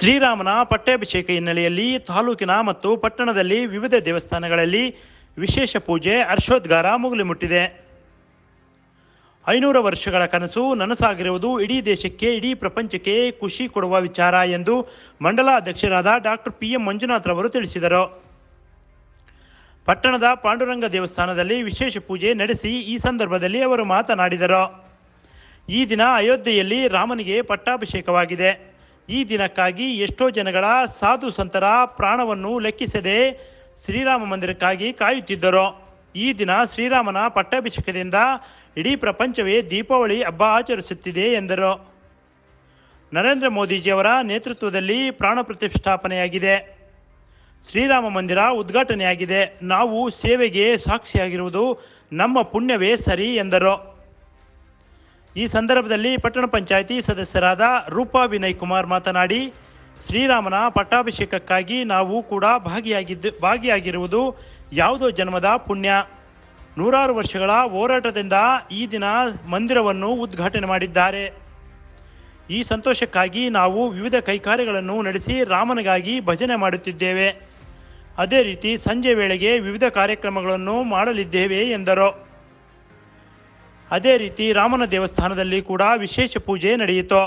ಶ್ರೀರಾಮನ ಪಟ್ಟಾಭಿಷೇಕ ಹಿನ್ನೆಲೆಯಲ್ಲಿ ತಾಲೂಕಿನ ಮತ್ತು ಪಟ್ಟಣದಲ್ಲಿ ವಿವಿಧ ದೇವಸ್ಥಾನಗಳಲ್ಲಿ ವಿಶೇಷ ಪೂಜೆ ಹರ್ಷೋದ್ಗಾರ ಮುಗಿಲು ಮುಟ್ಟಿದೆ. ಐನೂರು ವರ್ಷಗಳ ಕನಸು ನನಸಾಗಿರುವುದು ಇಡೀ ದೇಶಕ್ಕೆ, ಇಡೀ ಪ್ರಪಂಚಕ್ಕೆ ಖುಷಿ ಕೊಡುವ ವಿಚಾರ ಎಂದು ಮಂಡಲ ಅಧ್ಯಕ್ಷರಾದ ಡಾಕ್ಟರ್ ಪಿ ಎಂ ಮಂಜುನಾಥ್ರವರು ತಿಳಿಸಿದರು. ಪಟ್ಟಣದ ಪಾಂಡುರಂಗ ದೇವಸ್ಥಾನದಲ್ಲಿ ವಿಶೇಷ ಪೂಜೆ ನಡೆಸಿ ಈ ಸಂದರ್ಭದಲ್ಲಿ ಅವರು ಮಾತನಾಡಿದರು. ಈ ದಿನ ಅಯೋಧ್ಯೆಯಲ್ಲಿ ರಾಮನಿಗೆ ಪಟ್ಟಾಭಿಷೇಕವಾಗಿದೆ. ಈ ದಿನಕ್ಕಾಗಿ ಎಷ್ಟೋ ಜನಗಳ ಸಾಧು ಸಂತರ ಪ್ರಾಣವನ್ನು ಲೆಕ್ಕಿಸದೆ ಶ್ರೀರಾಮ ಮಂದಿರಕ್ಕಾಗಿ ಕಾಯುತ್ತಿದ್ದರು. ಈ ದಿನ ಶ್ರೀರಾಮನ ಪಟ್ಟಾಭಿಷೇಕದಿಂದ ಇಡೀ ಪ್ರಪಂಚವೇ ದೀಪಾವಳಿ ಹಬ್ಬ ಆಚರಿಸುತ್ತಿದೆ ಎಂದರು. ನರೇಂದ್ರ ಮೋದಿಜಿಯವರ ನೇತೃತ್ವದಲ್ಲಿ ಪ್ರಾಣ ಪ್ರತಿಷ್ಠಾಪನೆಯಾಗಿದೆ. ಶ್ರೀರಾಮ ಮಂದಿರ ಉದ್ಘಾಟನೆಯಾಗಿದೆ. ನಾವು ಸೇವೆಗೆ ಸಾಕ್ಷಿಯಾಗಿರುವುದು ನಮ್ಮ ಪುಣ್ಯವೇ ಸರಿ ಎಂದರು. ಈ ಸಂದರ್ಭದಲ್ಲಿ ಪಟ್ಟಣ ಪಂಚಾಯಿತಿ ಸದಸ್ಯರಾದ ರೂಪಾ ವಿನಯ್ ಕುಮಾರ್ ಮಾತನಾಡಿ, ಶ್ರೀರಾಮನ ಪಟ್ಟಾಭಿಷೇಕಕ್ಕಾಗಿ ನಾವು ಕೂಡ ಭಾಗಿಯಾಗಿದ್ದು, ಭಾಗಿಯಾಗಿರುವುದು ಯಾವುದೋ ಜನ್ಮದ ಪುಣ್ಯ. ನೂರಾರು ವರ್ಷಗಳ ಹೋರಾಟದಿಂದ ಈ ದಿನ ಮಂದಿರವನ್ನು ಉದ್ಘಾಟನೆ ಮಾಡಿದ್ದಾರೆ. ಈ ಸಂತೋಷಕ್ಕಾಗಿ ನಾವು ವಿವಿಧ ಕೈಕಾರ್ಯಗಳನ್ನು ನಡೆಸಿ ರಾಮನಿಗಾಗಿ ಭಜನೆ ಮಾಡುತ್ತಿದ್ದೇವೆ. ಅದೇ ರೀತಿ ಸಂಜೆ ವೇಳೆಗೆ ವಿವಿಧ ಕಾರ್ಯಕ್ರಮಗಳನ್ನು ಮಾಡಲಿದ್ದೇವೆ ಎಂದರು. ಅದೇ ರೀತಿ ರಾಮನ ದೇವಸ್ಥಾನದಲ್ಲಿ ಕೂಡ ವಿಶೇಷ ಪೂಜೆ ನಡೆಯಿತು.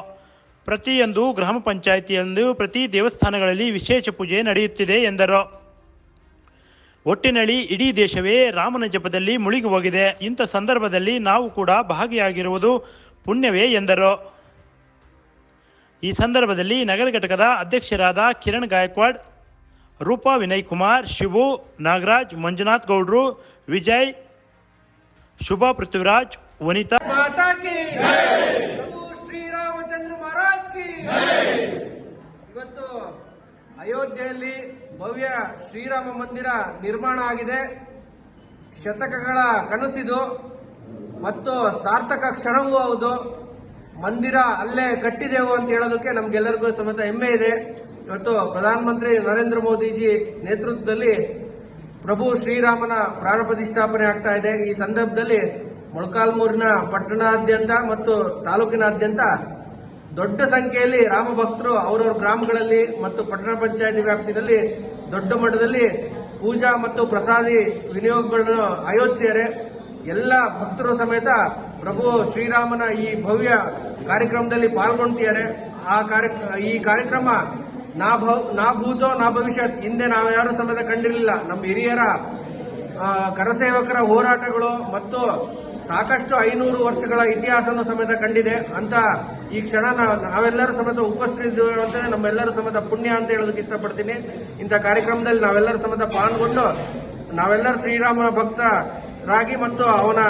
ಪ್ರತಿಯೊಂದು ಗ್ರಾಮ ಪಂಚಾಯಿತಿಯಂದು ಪ್ರತಿ ದೇವಸ್ಥಾನಗಳಲ್ಲಿ ವಿಶೇಷ ಪೂಜೆ ನಡೆಯುತ್ತಿದೆ ಎಂದರು. ಒಟ್ಟಿನಲ್ಲಿ ಇಡೀ ದೇಶವೇ ರಾಮನ ಜಪದಲ್ಲಿ ಮುಳುಗಿ ಹೋಗಿದೆ. ಇಂಥ ಸಂದರ್ಭದಲ್ಲಿ ನಾವು ಕೂಡ ಭಾಗಿಯಾಗಿರುವುದು ಪುಣ್ಯವೇ ಎಂದರು. ಈ ಸಂದರ್ಭದಲ್ಲಿ ನಗರ ಘಟಕದ ಅಧ್ಯಕ್ಷರಾದ ಕಿರಣ್ ಗಾಯಕ್ವಾಡ್, ರೂಪಾ ವಿನಯ್ ಕುಮಾರ್ ಶಿವು ನಾಗರಾಜ್, ಮಂಜುನಾಥ್ ಗೌಡ್ರು, ವಿಜಯ್, ಶುಭಾ ಪೃಥ್ವಿರಾಜ್ ವನಿತಾ. ಮಾತಾ ಕಿ ಶ್ರೀರಾಮಚಂದ್ರ ಮಹಾರಾಜ್ ಕಿ. ಇವತ್ತು ಅಯೋಧ್ಯೆಯಲ್ಲಿ ಭವ್ಯ ಶ್ರೀರಾಮ ಮಂದಿರ ನಿರ್ಮಾಣ ಆಗಿದೆ. ಶತಕಗಳ ಕನಸಿದು ಮತ್ತು ಸಾರ್ಥಕ ಕ್ಷಣವೂ ಹೌದು. ಮಂದಿರ ಅಲ್ಲೇ ಕಟ್ಟಿದೆವು ಅಂತ ಹೇಳೋದಕ್ಕೆ ನಮ್ಗೆಲ್ಲರಿಗೂ ಸಮೇತ ಹೆಮ್ಮೆ ಇದೆ. ಇವತ್ತು ಪ್ರಧಾನಮಂತ್ರಿ ನರೇಂದ್ರ ಮೋದಿಜಿ ನೇತೃತ್ವದಲ್ಲಿ ಪ್ರಭು ಶ್ರೀರಾಮನ ಪ್ರಾಣ ಪ್ರತಿಷ್ಠಾಪನೆ ಆಗ್ತಾ ಇದೆ. ಈ ಸಂದರ್ಭದಲ್ಲಿ ಮೊಳಕಾಲ್ಮೂರಿನ ಪಟ್ಟಣಾದ್ಯಂತ ಮತ್ತು ತಾಲೂಕಿನಾದ್ಯಂತ ದೊಡ್ಡ ಸಂಖ್ಯೆಯಲ್ಲಿ ರಾಮ ಭಕ್ತರು ಅವರವ್ರ ಗ್ರಾಮಗಳಲ್ಲಿ ಮತ್ತು ಪಟ್ಟಣ ಪಂಚಾಯಿತಿ ವ್ಯಾಪ್ತಿಯಲ್ಲಿ ದೊಡ್ಡ ಮಟ್ಟದಲ್ಲಿ ಪೂಜಾ ಮತ್ತು ಪ್ರಸಾದಿ ವಿನಿಯೋಗಗಳನ್ನು ಆಯೋಜಿಸಿದರೆ ಎಲ್ಲ ಭಕ್ತರು ಸಮೇತ ಪ್ರಭು ಶ್ರೀರಾಮನ ಈ ಭವ್ಯ ಕಾರ್ಯಕ್ರಮದಲ್ಲಿ ಪಾಲ್ಗೊಂಡಿದ್ದಾರೆ. ಆ ಕಾರ್ಯ ಈ ಕಾರ್ಯಕ್ರಮ ನಾ ನಾ ಭೂತೋ, ನಾ ಭವಿಷ್ಯತ್ ಹಿಂದೆ ನಾವ್ಯಾರು ಸಮೇತ ಕಂಡಿರಲಿಲ್ಲ. ನಮ್ಮ ಹಿರಿಯರ ಕರಸೇವಕರ ಹೋರಾಟಗಳು ಮತ್ತು ಸಾಕಷ್ಟು ಐನೂರು ವರ್ಷಗಳ ಇತಿಹಾಸವನ್ನು ಸಮೇತ ಕಂಡಿದೆ. ಅಂತ ಈ ಕ್ಷಣ ನಾವೆಲ್ಲರೂ ಸಮೇತ ಉಪಸ್ಥಿತಿದ್ದೇವೆ ಅಂತ ನಮ್ಮೆಲ್ಲರೂ ಸಮೇತ ಪುಣ್ಯ ಅಂತ ಹೇಳೋದಕ್ಕೆ ಇಷ್ಟಪಡ್ತೀನಿ. ಇಂಥ ಕಾರ್ಯಕ್ರಮದಲ್ಲಿ ನಾವೆಲ್ಲರೂ ಸಮೇತ ಪಾಲ್ಗೊಂಡು, ನಾವೆಲ್ಲರೂ ಶ್ರೀರಾಮ ಭಕ್ತ ರಾಗಿ ಮತ್ತು ಅವನ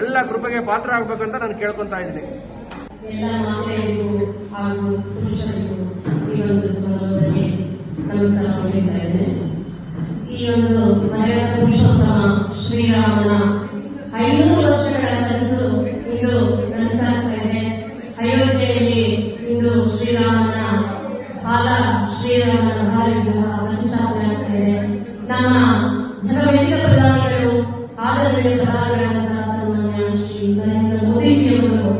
ಎಲ್ಲ ಕೃಪೆಗೆ ಪಾತ್ರ ಆಗ್ಬೇಕಂತ ನಾನು ಕೇಳ್ಕೊತಾ ಇದ್ದೀನಿ. ಈ ಒಂದು ಪುರುಷೋತ್ತಮ ಶ್ರೀರಾಮನ ಐನೂರು ವರ್ಷಗಳ ಕನಸು ಇಂದು ನನಸಾಗ್ತಾ ಅಯೋಧ್ಯೆಯಲ್ಲಿ ಇಂದು ಶ್ರೀರಾಮನ ಹಾಲ ಶ್ರೀರಾಮನ ಮಹಾವಿಗ್ರಹ ವಿಗ್ರಹ ಪ್ರತಿಷ್ಠಾಪನೆ ಆಗ್ತಾ ಇದೆ. ನಮ್ಮ ಜನವಿಷಯ ಪ್ರಧಾನಿಗಳು ಆದರಣೀಯ ಪ್ರಧಾನಿಗಳಾದಂತಹ ಸನ್ಮಾನ್ಯ ಶ್ರೀ ನರೇಂದ್ರ ಮೋದಿಜಿಯವರು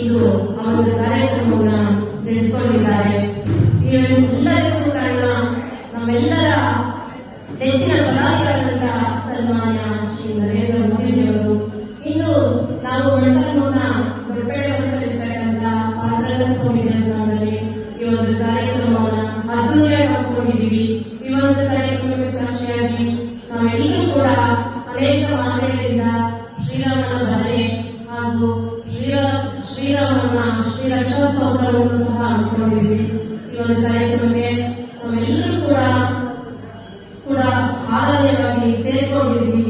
ಇದು ಅವರ ಕಾರ್ಯಕ್ರಮವನ್ನು ನಡೆಸಿಕೊಂಡಿದ್ದಾರೆ. ಎಲ್ಲರಿಗೂ ಕಾರಣ ನಮ್ಮೆಲ್ಲರ ನೆಚ್ಚಿನ ಪ್ರಧಾನಿಗಳಾದಂತಹ ಸನ್ಮಾನ್ಯ ಶ್ರೀ ನರೇಂದ್ರ ಅನೇಕ ಹಾಗೂ ಶ್ರೀ ಸಹ ಈ ಒಂದು ಕಾರ್ಯಕ್ರಮಕ್ಕೆ ನಾವೆಲ್ಲರೂ ಕೂಡ ಕೂಡ ಆರಾಧ್ಯವಾಗಿ ಸೇರಿಕೊಂಡಿದ್ವಿ.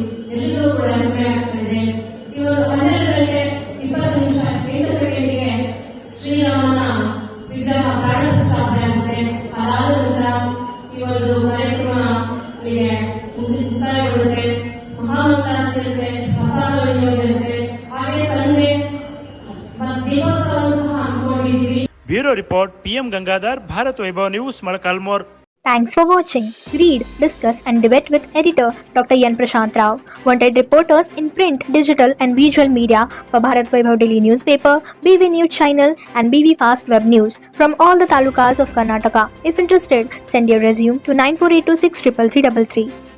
Report, PM Gangadhar, Bharat Vaibhav News, Madakalmore. Thanks for watching. Read, discuss, and debate with editor Dr. Yan Prashant Rao. Wanted reporters in print, digital, and visual media for Bharat Vaibhav Daily Newspaper, BV News Channel, and BV Fast Web News from all the talukas of Karnataka. If interested, send your resume to 9482633333.